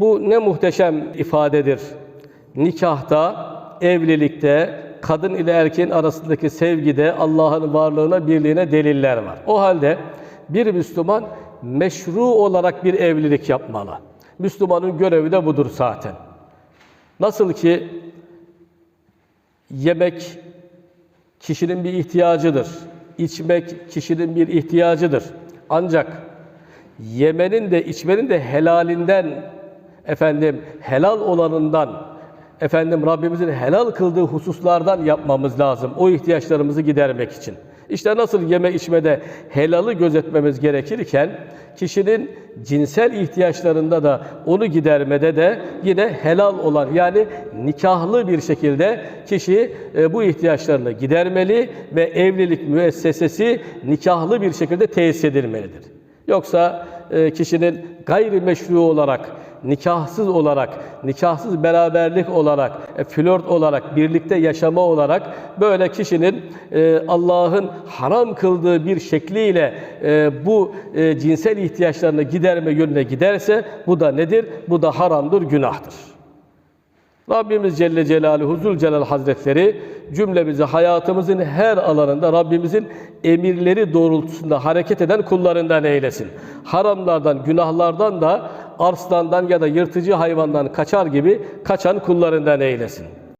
bu ne muhteşem ifadedir. Nikahta, evlilikte, kadın ile erkeğin arasındaki sevgide Allah'ın varlığına, birliğine deliller var. O halde bir Müslüman meşru olarak bir evlilik yapmalı. Müslümanın görevi de budur zaten. Nasıl ki yemek kişinin bir ihtiyacıdır. İçmek kişinin bir ihtiyacıdır. Ancak yemenin de içmenin de helalinden efendim helal olanından efendim Rabbimizin helal kıldığı hususlardan yapmamız lazım. O ihtiyaçlarımızı gidermek için. İşte nasıl yeme içmede helalı gözetmemiz gerekirken kişinin cinsel ihtiyaçlarında da onu gidermede de yine helal olan yani nikahlı bir şekilde kişi e, bu ihtiyaçlarını gidermeli ve evlilik müessesesi nikahlı bir şekilde tesis edilmelidir. Yoksa e, kişinin gayrimeşru olarak, nikahsız olarak, nikahsız beraberlik olarak, e, flört olarak, birlikte yaşama olarak böyle kişinin e, Allah'ın haram kıldığı bir şekliyle e, bu e, cinsel ihtiyaçlarını giderme yönüne giderse bu da nedir? Bu da haramdır, günahtır. Rabbimiz Celle Celaluhu Zülcelal Hazretleri cümlemizi hayatımızın her alanında Rabbimizin emirleri doğrultusunda hareket eden kullarından eylesin. Haramlardan, günahlardan da arslandan ya da yırtıcı hayvandan kaçar gibi kaçan kullarından eylesin.